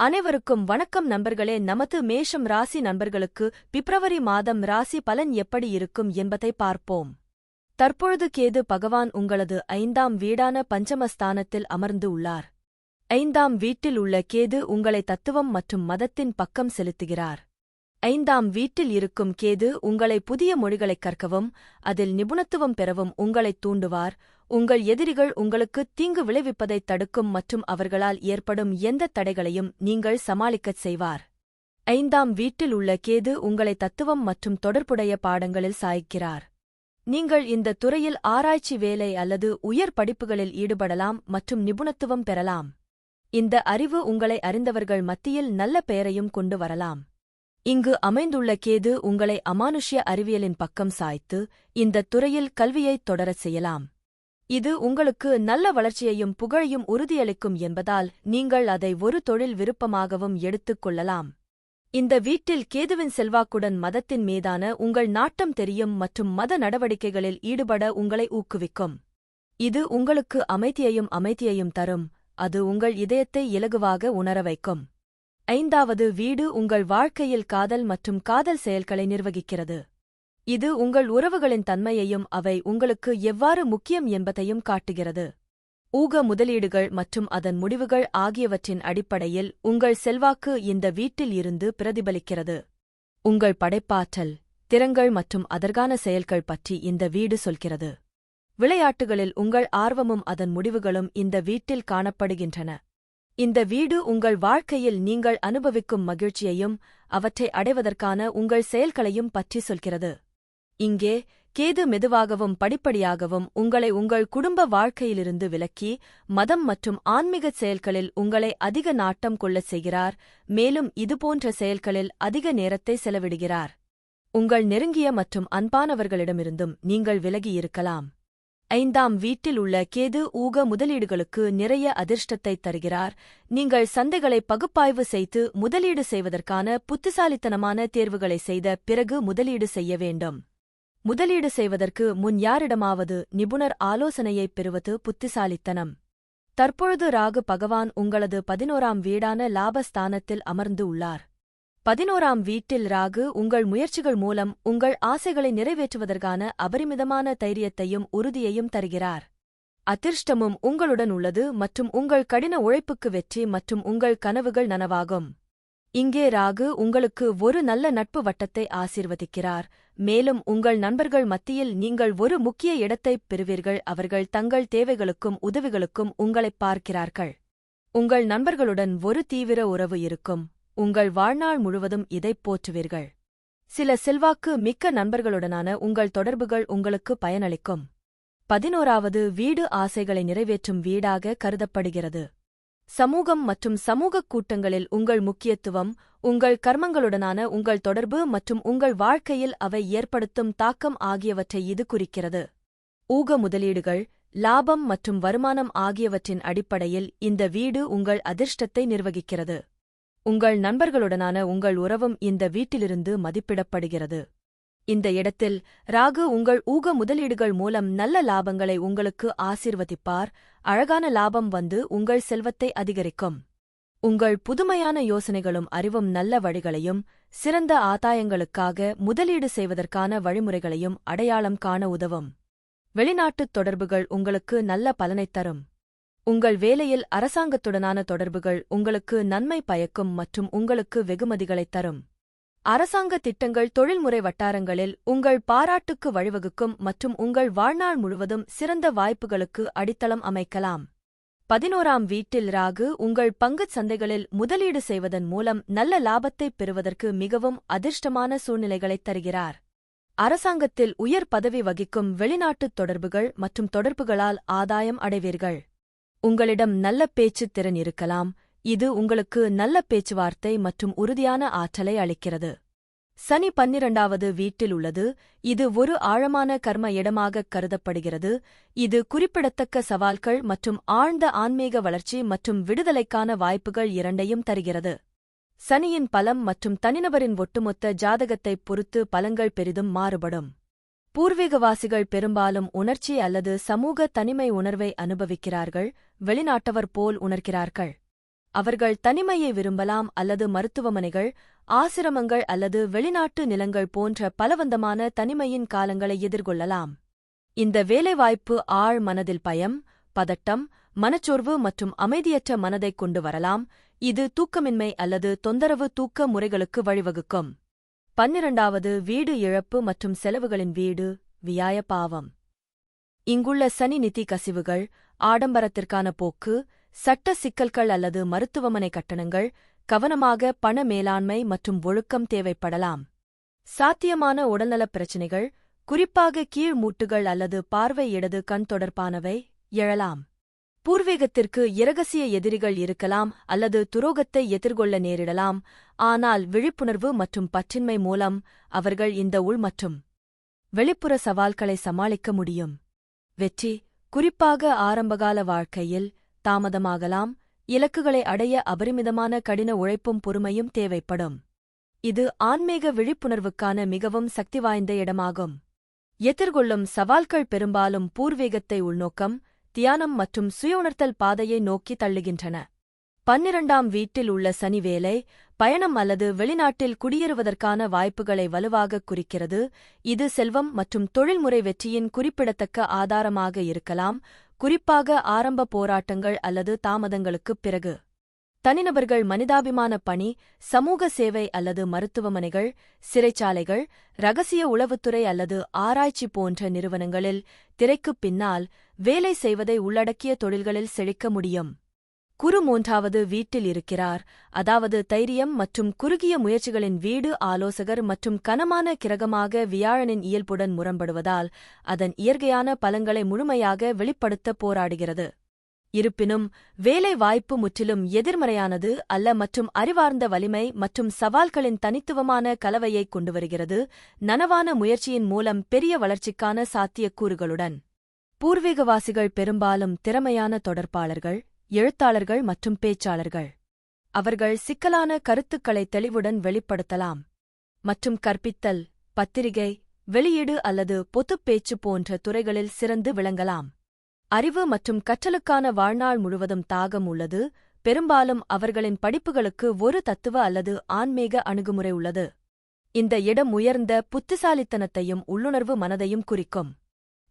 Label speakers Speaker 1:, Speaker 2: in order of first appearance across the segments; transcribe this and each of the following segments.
Speaker 1: அனைவருக்கும் வணக்கம் நண்பர்களே. நமது மேஷம் ராசி நண்பர்களுக்கு பிப்ரவரி மாதம் ராசி பலன் எப்படி இருக்கும் என்பதை பார்ப்போம். தற்பொழுது கேது பகவான் உங்களது ஐந்தாம் வீடான பஞ்சமஸ்தானத்தில் அமர்ந்து உள்ளார். ஐந்தாம் வீட்டில் உள்ள கேது உங்களை தத்துவம் மற்றும் மதத்தின் பக்கம் செலுத்துகிறார். ஐந்தாம் வீட்டில் இருக்கும் கேது உங்களை புதிய மொழிகளைக் கற்கவும் அதில் நிபுணத்துவம் பெறவும் உங்களைத் தூண்டுவார். உங்கள் எதிரிகள் உங்களுக்கு தீங்கு விளைவிப்பதைத் தடுக்கும் மற்றும் அவர்களால் ஏற்படும் எந்த தடைகளையும் நீங்கள் சமாளிக்கச் செய்வார். ஐந்தாம் வீட்டில் உள்ள கேது உங்களை தத்துவம் மற்றும் தொடர்புடைய பாடங்களில் சாய்க்கிறார். நீங்கள் இந்த துறையில் ஆராய்ச்சி வேலை அல்லது உயர் படிப்புகளில் ஈடுபடலாம் மற்றும் நிபுணத்துவம் பெறலாம். இந்த அறிவு உங்களை அறிந்தவர்கள் மத்தியில் நல்ல பெயரையும் கொண்டு வரலாம். இங்கு அமைந்துள்ள கேது உங்களை அமானுஷ்ய அறிவியலின் பக்கம் சாய்த்து இந்த துறையில் கல்வியைத் தொடரச் செய்யலாம். இது உங்களுக்கு நல்ல வளர்ச்சியையும் புகழையும் உறுதியளிக்கும் என்பதால் நீங்கள் அதை ஒரு தொழில் விருப்பமாகவும் எடுத்துக் கொள்ளலாம். இந்த வீட்டில் கேதுவின் செல்வாக்குடன் மதத்தின் மீதான உங்கள் நாட்டம் தெரியும் மற்றும் மத நடவடிக்கைகளில் ஈடுபட உங்களை ஊக்குவிக்கும். இது உங்களுக்கு அமைதியையும் அமைதியையும் தரும். அது உங்கள் இதயத்தை இலகுவாக உணர வைக்கும். ஐந்தாவது வீடு உங்கள் வாழ்க்கையில் காதல் மற்றும் காதல் செயல்களை நிர்வகிக்கிறது. இது உங்கள் உறவுகளின் தன்மையையும் அவை உங்களுக்கு எவ்வாறு முக்கியம் என்பதையும் காட்டுகிறது. ஊக முதலீடுகள் மற்றும் அதன் முடிவுகள் ஆகியவற்றின் அடிப்படையில் உங்கள் செல்வாக்கு இந்த வீட்டில் இருந்து பிரதிபலிக்கிறது. உங்கள் படைப்பாற்றல் திறங்கள் மற்றும் அதற்கான செயல்கள் பற்றி இந்த வீடு சொல்கிறது. விளையாட்டுகளில் உங்கள் ஆர்வமும் அதன் முடிவுகளும் இந்த வீட்டில் காணப்படுகின்றன. இந்த வீடு உங்கள் வாழ்க்கையில் நீங்கள் அனுபவிக்கும் மகிழ்ச்சியையும் அவற்றை அடைவதற்கான உங்கள் செயல்களையும் பற்றி சொல்கிறது. இங்கே கேது மெதுவாகவும் படிப்படியாகவும் உங்களை உங்கள் குடும்ப வாழ்க்கையிலிருந்து விலக்கி மதம் மற்றும் ஆன்மீக செயல்களில் உங்களை அதிக நாட்டம் கொள்ளச் செய்கிறார் மேலும் இதுபோன்ற செயல்களில் அதிக நேரத்தை செலவிடுகிறார். உங்கள் நெருங்கிய மற்றும் அன்பானவர்களிடமிருந்தும் நீங்கள் விலகியிருக்கலாம் ஐந்தாம் வீட்டில் உள்ள கேது ஊக முதலீடுகளுக்கு நிறைய அதிர்ஷ்டத்தை தருகிறார். நீங்கள் சந்தைகளை பகுப்பாய்வு செய்து முதலீடு செய்வதற்கான புத்திசாலித்தனமான தேர்வுகளை செய்த பிறகு முதலீடு செய்ய வேண்டும். முதலீடு செய்வதற்கு முன் யாரிடமாவது நிபுணர் ஆலோசனையைப் பெறுவது புத்திசாலித்தனம். தற்பொழுது ராகு பகவான் உங்களது பதினோராம் வீடான லாபஸ்தானத்தில் அமர்ந்து உள்ளார். பதினோராம் வீட்டில் ராகு உங்கள் முயற்சிகள் மூலம் உங்கள் ஆசைகளை நிறைவேற்றுவதற்கான அபரிமிதமான தைரியத்தையும் உறுதியையும் தருகிறார். அதிர்ஷ்டமும் உங்களுடன் உள்ளது மற்றும் உங்கள் கடின உழைப்புக்கு வெற்றி மற்றும் உங்கள் கனவுகள் நனவாகும். இங்கே ராகு உங்களுக்கு ஒரு நல்ல நட்பு வட்டத்தை ஆசீர்வதிக்கிறார். மேலும் உங்கள் நண்பர்கள் மத்தியில் நீங்கள் ஒரு முக்கிய இடத்தைப் பெறுவீர்கள். அவர்கள் தங்கள் தேவைகளுக்கும் உதவிகளுக்கும் உங்களைப் பார்க்கிறார்கள். உங்கள் நண்பர்களுடன் ஒரு தீவிர உறவு இருக்கும். உங்கள் வாழ்நாள் முழுவதும் இதைப் போற்றுவீர்கள். சில செல்வாக்கு மிக்க நண்பர்களுடனான உங்கள் தொடர்புகள் உங்களுக்கு பயனளிக்கும். பதினோராவது வீடு ஆசைகளை நிறைவேற்றும் வீடாக கருதப்படுகிறது. சமூகம் மற்றும் சமூகக் கூட்டங்களில் உங்கள் முக்கியத்துவம் உங்கள் கர்மங்களுடனான உங்கள் தொடர்பு மற்றும் உங்கள் வாழ்க்கையில் அவை ஏற்படுத்தும் தாக்கம் ஆகியவற்றை இது குறிக்கிறது. ஊக முதலீடுகள் லாபம் மற்றும் வருமானம் ஆகியவற்றின் அடிப்படையில் இந்த வீடு உங்கள் அதிர்ஷ்டத்தை நிர்வகிக்கிறது. உங்கள் நண்பர்களுடனான உங்கள் உறவும் இந்த வீட்டிலிருந்து மதிப்பிடப்படுகிறது. இந்த இடத்தில் ராகு உங்கள் ஊக முதலீடுகள் மூலம் நல்ல லாபங்களை உங்களுக்கு ஆசிர்வதிப்பார். அழகான லாபம் வந்து உங்கள் செல்வத்தை அதிகரிக்கும். உங்கள் புதுமையான யோசனைகளும் அறிவும் நல்ல வழிகளையும் சிறந்த ஆதாயங்களுக்காக முதலீடு செய்வதற்கான வழிமுறைகளையும் அடையாளம் காண உதவும். வெளிநாட்டுத் தொடர்புகள் உங்களுக்கு நல்ல பலனைத் தரும். உங்கள் வேலையில் அரசாங்கத்துடனான தொடர்புகள் உங்களுக்கு நன்மை பயக்கும் மற்றும் உங்களுக்கு வெகுமதிகளைத் தரும். அரசாங்க திட்டங்கள் தொழில்முறை வட்டாரங்களில் உங்கள் பாராட்டுக்கு வழிவகுக்கும் மற்றும் உங்கள் வாழ்நாள் முழுவதும் சிறந்த வாய்ப்புகளுக்கு அடித்தளம் அமைக்கலாம். பதினோராம் வீட்டில் ராகு உங்கள் பங்குச் சந்தைகளில் முதலீடு செய்வதன் மூலம் நல்ல லாபத்தைப் பெறுவதற்கு மிகவும் அதிர்ஷ்டமான சூழ்நிலைகளைத் தருகிறார். அரசாங்கத்தில் உயர் பதவி வகிக்கும் வெளிநாட்டுத் தொடர்புகள் மற்றும் தொடர்புகளால் ஆதாயம் அடைவீர்கள். உங்களிடம் நல்ல பேச்சுத் திறன் இருக்கலாம் இது உங்களுக்கு நல்ல பேச்சுவார்த்தை மற்றும் உறுதியான ஆற்றலை அளிக்கிறது. சனி பன்னிரண்டாவது வீட்டில் உள்ளது. இது ஒரு ஆழமான கர்ம இடமாகக் கருதப்படுகிறது. இது குறிப்பிடத்தக்க சவால்கள் மற்றும் ஆழ்ந்த ஆன்மீக வளர்ச்சி மற்றும் விடுதலைக்கான வாய்ப்புகள் இரண்டையும் தருகிறது. சனியின் பலம் மற்றும் தனிநபரின் ஒட்டுமொத்த ஜாதகத்தைப் பொறுத்து பலங்கள் பெரிதும் மாறுபடும். பூர்வீகவாசிகள் பெரும்பாலும் உணர்ச்சி அல்லது சமூக தனிமை உணர்வை அனுபவிக்கிறார்கள் வெளிநாட்டவர் போல் உணர்கிறார்கள். அவர்கள் தனிமையை விரும்பலாம் அல்லது மருத்துவமனைகள் ஆசிரமங்கள் அல்லது வெளிநாட்டு நிலங்கள் போன்ற பலவந்தமான தனிமையின் காலங்களை எதிர்கொள்ளலாம். இந்த வேலைவாய்ப்பு ஆழ் மனதில் பயம் பதட்டம் மனச்சோர்வு மற்றும் அமைதியற்ற மனதைக் கொண்டு வரலாம். இது தூக்கமின்மை அல்லது தொந்தரவு தூக்க முறைகளுக்கு வழிவகுக்கும். பன்னிரண்டாவது வீடு இழப்பு மற்றும் செலவுகளின் வீடு வியாய பாவம். இங்குள்ள சனி நிதி கசிவுகள் ஆடம்பரத்திற்கான போக்கு சட்ட சிக்கல்கள் அல்லது மருத்துவமனை கட்டணங்கள் கவனமாக பண மேலாண்மை மற்றும் ஒழுக்கம் தேவைப்படலாம். சாத்தியமான உடல்நலப் பிரச்சினைகள் குறிப்பாக கீழ் மூட்டுகள் அல்லது பார்வை இடது கண் தொடர்பானவை எழலாம். பூர்வீகத்திற்கு இரகசிய எதிரிகள் இருக்கலாம் அல்லது துரோகத்தை எதிர்கொள்ள நேரிடலாம் ஆனால் விழிப்புணர்வு மற்றும் பற்றின்மை மூலம் அவர்கள் இந்த உள் மற்றும் வெளிப்புற சவால்களை சமாளிக்க முடியும். வெற்றி குறிப்பாக ஆரம்பகால வாழ்க்கையில் தாமதமாகலாம் இலக்குகளை அடைய அபரிமிதமான கடின உழைப்பும் பொறுமையும் தேவைப்படும். இது ஆன்மீக விழிப்புணர்வுக்கான மிகவும் சக்தி வாய்ந்த இடமாகும். எதிர்கொள்ளும் சவால்கள் பெரும்பாலும் பூர்வீகத்தை உள்நோக்கம் தியானம் மற்றும் சுயஉணர்த்தல் பாதையை நோக்கி தள்ளுகின்றன. பன்னிரண்டாம் வீட்டில் உள்ள சனி வேலை பயணம் அல்லது வெளிநாட்டில் குடியேறுவதற்கான வாய்ப்புகளை வலுவாகக் குறிக்கிறது. இது செல்வம் மற்றும் தொழில்முறை வெற்றியின் குறிப்பிடத்தக்க ஆதாரமாக இருக்கலாம். குறிப்பாக ஆரம்ப போராட்டங்கள் அல்லது தாமதங்களுக்குப் பிறகு. தனிநபர்கள் மனிதாபிமான பணி சமூக சேவை அல்லது மருத்துவமனைகள் சிறைச்சாலைகள் ரகசிய உளவுத்துறை அல்லது ஆராய்ச்சி போன்ற நிறுவனங்களில் திரைக்குப் பின்னால் வேலை செய்வதை உள்ளடக்கிய தொழில்களில் செழிக்க முடியும். குரு மூன்றாவது வீட்டில் இருக்கிறார். அதாவது தைரியம் மற்றும் குறுகிய முயற்சிகளின் வீடு ஆலோசகர் மற்றும் கனமான கிரகமாக வியாழனின் இயல்புடன் முரண்படுவதால் அதன் இயற்கையான பலங்களை முழுமையாக வெளிப்படுத்த போராடுகிறது. இருப்பினும் வேலை வாய்ப்பு முற்றிலும் எதிர்மறையானது அல்ல மற்றும் அறிவார்ந்த வலிமை மற்றும் சவால்களின் தனித்துவமான கலவையை கொண்டு வருகிறது நனவான முயற்சியின் மூலம் பெரிய வளர்ச்சிக்கான சாத்தியக்கூறுகளுடன். பூர்வீகவாசிகள் பெரும்பாலும் திறமையான தொடர்பாளர்கள் எழுத்தாளர்கள் மற்றும் பேச்சாளர்கள். அவர்கள் சிக்கலான கருத்துக்களை தெளிவுடன் வெளிப்படுத்தலாம். மற்றும் கற்பித்தல் பத்திரிகை வெளியீடு அல்லது பொதுப் பேச்சு போன்ற துறைகளில் சிறந்து விளங்கலாம். அறிவு மற்றும் கற்றலுக்கான வாழ்நாள் முழுவதும் தாகம் உள்ளது. பெரும்பாலும் அவர்களின் படிப்புகளுக்கு ஒரு தத்துவ அல்லது ஆன்மீக அணுகுமுறை உள்ளது. இந்த இடம் உயர்ந்த புத்திசாலித்தனத்தையும் உள்ளுணர்வு மனதையும் குறிக்கும்.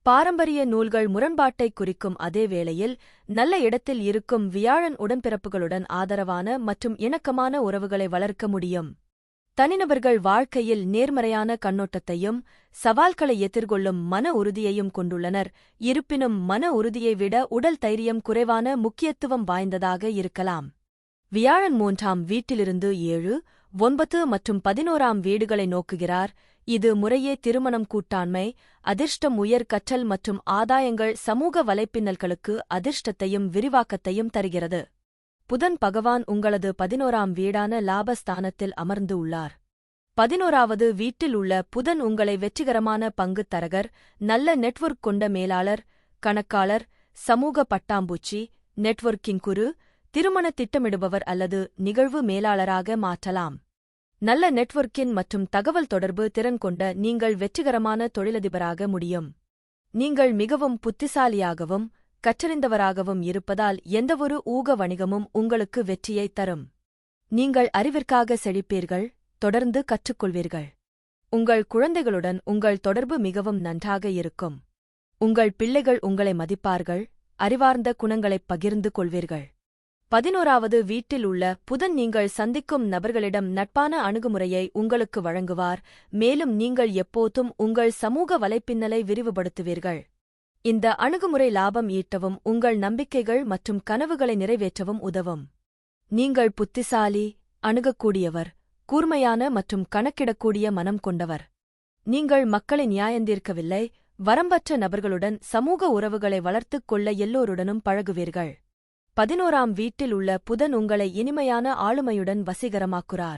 Speaker 1: பாரம்பரிய நூல்கள் முரண்பாட்டை குறிக்கும் அதே வேளையில் நல்ல இடத்தில் இருக்கும் வியாழன் உடன்பிறப்புகளுடன் ஆதரவான மற்றும் இணக்கமான உறவுகளை வளர்க்க முடியும். தனிநபர்கள் வாழ்க்கையில் நேர்மறையான கண்ணோட்டத்தையும் சவால்களை எதிர்கொள்ளும் மன உறுதியையும் கொண்டுள்ளனர். இருப்பினும் மன உறுதியை விட உடல் தைரியம் குறைவான முக்கியத்துவம் வாய்ந்ததாக இருக்கலாம். வியாழன் மூன்றாம் வீட்டிலிருந்து ஏழு ஒன்பது மற்றும் பதினோராம் வீடுகளை நோக்குகிறார். இது முறையே திருமணம் கூட்டாண்மை அதிர்ஷ்டம் உயர் கற்றல் மற்றும் ஆதாயங்கள் சமூக வலைப்பின்னல்களுக்கு அதிர்ஷ்டத்தையும் விரிவாக்கத்தையும் தருகிறது. புதன் பகவான் உங்களது பதினோராம் வீடான லாபஸ்தானத்தில் அமர்ந்து உள்ளார். பதினோராவது வீட்டில் உள்ள புதன் உங்களை வெற்றிகரமான பங்குத் தரகர் நல்ல நெட்வொர்க் கொண்ட மேலாளர் கணக்காளர் சமூக பட்டாம்பூச்சி நெட்வொர்க்கிங் குரு திருமண திட்டமிடுபவர் அல்லது நிகழ்வு மேலாளராக மாற்றலாம். நல்ல நெட்வொர்க்கின் மற்றும் தகவல் தொடர்பு திறன் கொண்ட நீங்கள் வெற்றிகரமான தொழிலதிபராக முடியும். நீங்கள் மிகவும் புத்திசாலியாகவும் கற்றறிந்தவராகவும் இருப்பதால் எந்தவொரு ஊக வணிகமும் உங்களுக்கு வெற்றியைத் தரும். நீங்கள் அறிவிற்காக செழிப்பீர்கள் தொடர்ந்து கற்றுக்கொள்வீர்கள். உங்கள் குழந்தைகளுடன் உங்கள் தொடர்பு மிகவும் நன்றாக இருக்கும். உங்கள் பிள்ளைகள் உங்களை மதிப்பார்கள் அறிவார்ந்த குணங்களைப் பகிர்ந்து கொள்வீர்கள். பதினோராவது வீட்டில் உள்ள புதன் நீங்கள் சந்திக்கும் நபர்களிடம் நட்பான அணுகுமுறையை உங்களுக்கு வழங்குவார். மேலும் நீங்கள் எப்போதும் உங்கள் சமூக வலைப்பின்னலை விரிவுபடுத்துவீர்கள். இந்த அணுகுமுறை லாபம் ஈட்டவும் உங்கள் நம்பிக்கைகள் மற்றும் கனவுகளை நிறைவேற்றவும் உதவும். நீங்கள் புத்திசாலி அணுகக்கூடியவர் கூர்மையான மற்றும் கணக்கிடக்கூடிய மனம் கொண்டவர். நீங்கள் மக்களை நியாயந்தீர்க்கவில்லை வரம்பற்ற நபர்களுடன் சமூக உறவுகளை வளர்த்துக் கொள்ள எல்லோருடனும் பழகுவீர்கள். பதினோராம் வீட்டில் உள்ள புதன் உங்களை இனிமையான ஆளுமையுடன் வசீகரமாக்குறார்.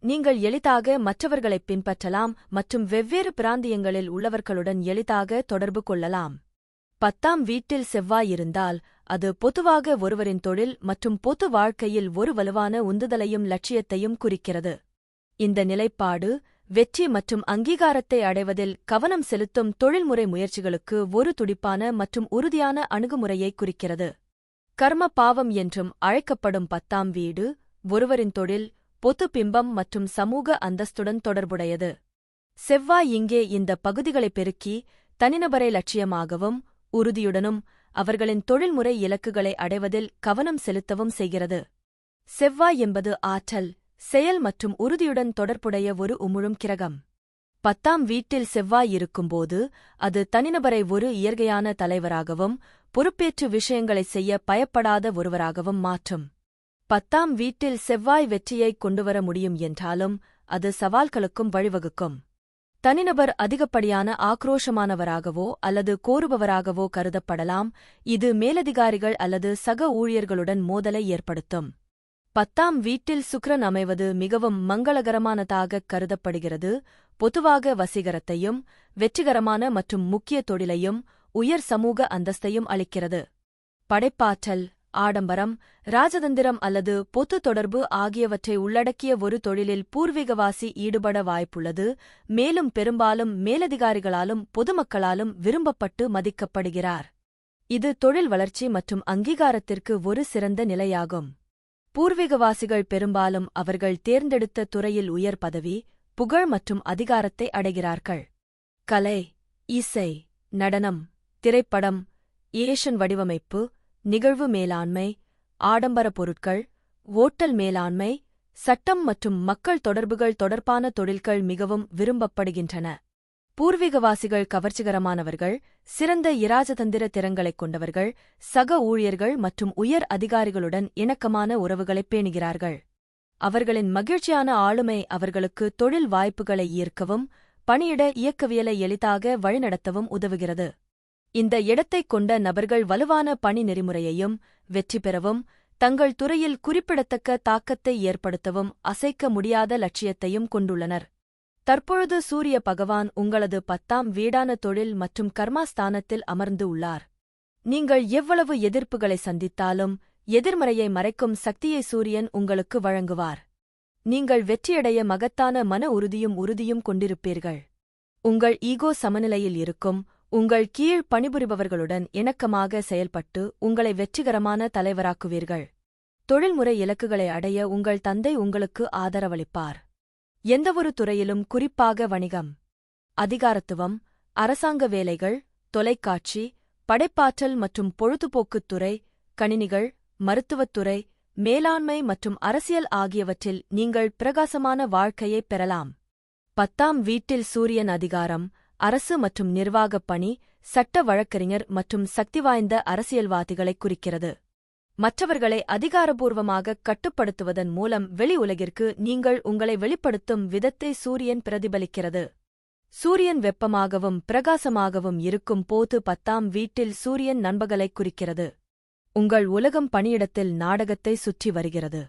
Speaker 1: நீங்கள் எளிதாக மற்றவர்களைப் பின்பற்றலாம் மற்றும் வெவ்வேறு பிராந்தியங்களில் உள்ளவர்களுடன் எளிதாக தொடர்பு கொள்ளலாம். பத்தாம் வீட்டில் செவ்வாய் இருந்தால் அது பொதுவாக ஒருவரின் தொழில் மற்றும் பொது வாழ்க்கையில் ஒரு வலுவான உந்துதலையும் லட்சியத்தையும் குறிக்கிறது. இந்த நிலைப்பாடு வெற்றி மற்றும் அங்கீகாரத்தை அடைவதில் கவனம் செலுத்தும் தொழில்முறை முயற்சிகளுக்கு ஒரு துடிப்பான மற்றும் உறுதியான அணுகுமுறையை குறிக்கிறது. கர்ம பாவம் என்றும் அழைக்கப்படும் பத்தாம் வீடு ஒருவரின் தொழில் பொது பிம்பம் மற்றும் சமூக அந்தஸ்துடன் தொடர்புடையது. செவ்வாய் இங்கே இந்த பகுதிகளை பெருக்கி தனிநபரை லட்சியமாகவும் உறுதியுடனும் அவர்களின் தொழில்முறை இலக்குகளை அடைவதில் கவனம் செலுத்தவும் செய்கிறது. செவ்வாய் என்பது ஆற்றல் செயல் மற்றும் உறுதியுடன் தொடர்புடைய ஒரு உமிழும் கிரகம். பத்தாம் வீட்டில் செவ்வாய் இருக்கும்போது அது தனிநபரை ஒரு இயற்கையான தலைவராகவும் பொறுப்பேற்று விஷயங்களைச் செய்ய பயப்படாத ஒருவராகவும் மாற்றும். பத்தாம் வீட்டில் செவ்வாய் வெற்றியைக் கொண்டுவர முடியும் என்றாலும் அது சவால்களுக்கும் வழிவகுக்கும். தனிநபர் அதிகப்படியான ஆக்ரோஷமானவராகவோ அல்லது கோருபவராகவோ கருதப்படலாம். இது மேலதிகாரிகள் அல்லது சக ஊழியர்களுடன் மோதலை ஏற்படுத்தும். பத்தாம் வீட்டில் சுக்ரன் அமைவது மிகவும் மங்களகரமானதாகக் கருதப்படுகிறது. பொதுவாக வசீகரத்தையும் வெற்றிகரமான மற்றும் முக்கிய தொழிலையும் உயர் சமூக அந்தஸ்தையும் அளிக்கிறது. படைப்பாற்றல் ஆடம்பரம் ராஜதந்திரம் அல்லது பொத்து தொடர்பு ஆகியவற்றை உள்ளடக்கிய ஒரு தொழிலில் பூர்வீகவாசி ஈடுபட வாய்ப்புள்ளது. மேலும் பெரும்பாலும் மேலதிகாரிகளாலும் பொதுமக்களாலும் விரும்பப்பட்டு மதிக்கப்படுகிறார். இது தொழில் வளர்ச்சி மற்றும் அங்கீகாரத்திற்கு ஒரு சிறந்த நிலையாகும். பூர்வீகவாசிகள் பெரும்பாலும் அவர்கள் தேர்ந்தெடுத்த துறையில் உயர் பதவி புகழ் மற்றும் அதிகாரத்தை அடைகிறார்கள். கலை இசை நடனம் திரைப்படம் ஏஷன் வடிவமைப்பு நிகழ்வு மேலாண்மை ஆடம்பர பொருட்கள் ஓட்டல் மேலாண்மை சட்டம் மற்றும் மக்கள் தொடர்புகள் தொடர்பான தொழில்கள் மிகவும் விரும்பப்படுகின்றன. பூர்வீகவாசிகள் கவர்ச்சிகரமானவர்கள் சிறந்த இராஜதந்திர திறங்களைக் கொண்டவர்கள் சக ஊழியர்கள் மற்றும் உயர் அதிகாரிகளுடன் இணக்கமான உறவுகளைப் பேணுகிறார்கள். அவர்களின் மகிழ்ச்சியான ஆளுமை அவர்களுக்கு தொழில் வாய்ப்புகளை ஈர்க்கவும் பணியிட இயக்கவியலை எளிதாக வழிநடத்தவும் உதவுகிறது. இந்த இடத்தைக் கொண்ட நபர்கள் வலுவான பணி நெறிமுறையையும் வெற்றி பெறவும் தங்கள் துறையில் குறிப்பிடத்தக்க தாக்கத்தை ஏற்படுத்தவும் அசைக்க முடியாத லட்சியத்தையும் கொண்டுள்ளனர். தற்பொழுது சூரிய பகவான் உங்களது பத்தாம் வீடான தொழில் மற்றும் கர்மாஸ்தானத்தில் அமர்ந்து உள்ளார். நீங்கள் எவ்வளவு எதிர்ப்புகளை சந்தித்தாலும் எதிர்மறையை மறைக்கும் சக்தியை சூரியன் உங்களுக்கு வழங்குவார். நீங்கள் வெற்றியடைய மகத்தான மன உறுதியும் உறுதியும் கொண்டிருப்பீர்கள். உங்கள் ஈகோ சமநிலையில் இருக்கும் உங்கள் கீழ் பணிபுரிபவர்களுடன் இணக்கமாக செயல்பட்டு உங்களை வெற்றிகரமான தலைவராக்குவீர்கள். தொழில்முறை இலக்குகளை அடைய உங்கள் தந்தை உங்களுக்கு ஆதரவளிப்பார். எந்தவொரு துறையிலும் குறிப்பாக வணிகம் அதிகாரத்துவம் அரசாங்க வேலைகள் தொலைக்காட்சி படைப்பாற்றல் மற்றும் பொழுதுபோக்குத் துறை கணினிகள் மருத்துவத்துறை மேலாண்மை மற்றும் அரசியல் ஆகியவற்றில் நீங்கள் பிரகாசமான வாழ்க்கையைப் பெறலாம். பத்தாம் வீட்டில் சூரியன் அதிகாரம் அரசு மற்றும் நிர்வாகப் பணி சட்ட வழக்கறிஞர் மற்றும் சக்திவாய்ந்த அரசியல்வாதிகளைக் குறிக்கிறது. மற்றவர்களை அதிகாரபூர்வமாக கட்டுப்படுத்துவதன் மூலம் வெளி உலகிற்கு நீங்கள் உங்களை வெளிப்படுத்தும் விதத்தை சூரியன் பிரதிபலிக்கிறது. சூரியன் வெப்பமாகவும் பிரகாசமாகவும் இருக்கும் போது பத்தாம் வீட்டில் சூரியன் நண்பகலைக் குறிக்கிறது. உங்கள் உலகம் பணியிடத்தில் நாடகத்தை சுற்றி வருகிறது.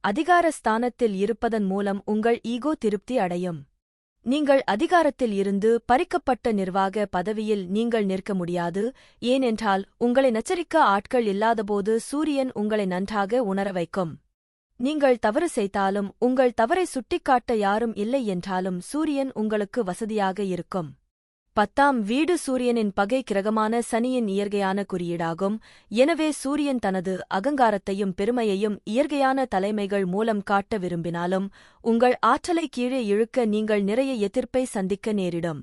Speaker 1: அதிகார ஸ்தானத்தில் இருப்பதன் மூலம் உங்கள் ஈகோ திருப்தி அடையும். நீங்கள் அதிகாரத்தில் இருந்து பறிக்கப்பட்ட நிர்வாக பதவியில் நீங்கள் நிற்க முடியாது. ஏனென்றால் உங்களை நச்சரிக்க ஆட்கள் இல்லாதபோது சூரியன் உங்களை நன்றாக உணர வைக்கும். நீங்கள் தவறு செய்தாலும் உங்கள் தவறை சுட்டிக்காட்ட யாரும் இல்லை என்றாலும் சூரியன் உங்களுக்கு வசதியாக இருக்கும். பத்தாம் வீடு சூரியனின் பகை கிரகமான சனியின் இயற்கையான குறியீடாகும். எனவே சூரியன் தனது அகங்காரத்தையும் பெருமையையும் இயற்கையான தலைமைகள் மூலம் காட்ட விரும்பினாலும் உங்கள் ஆற்றலை கீழே இழுக்க நீங்கள் நிறைய எதிர்ப்பை சந்திக்க நேரிடும்.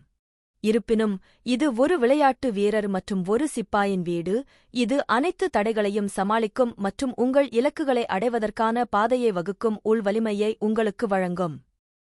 Speaker 1: இருப்பினும் இது ஒரு விளையாட்டு வீரர் மற்றும் ஒரு சிப்பாயின் வீடு. இது அனைத்து தடைகளையும் சமாளிக்கும் மற்றும் உங்கள் இலக்குகளை அடைவதற்கான பாதையை வகுக்கும் உள்வலிமையை உங்களுக்கு வழங்கும்.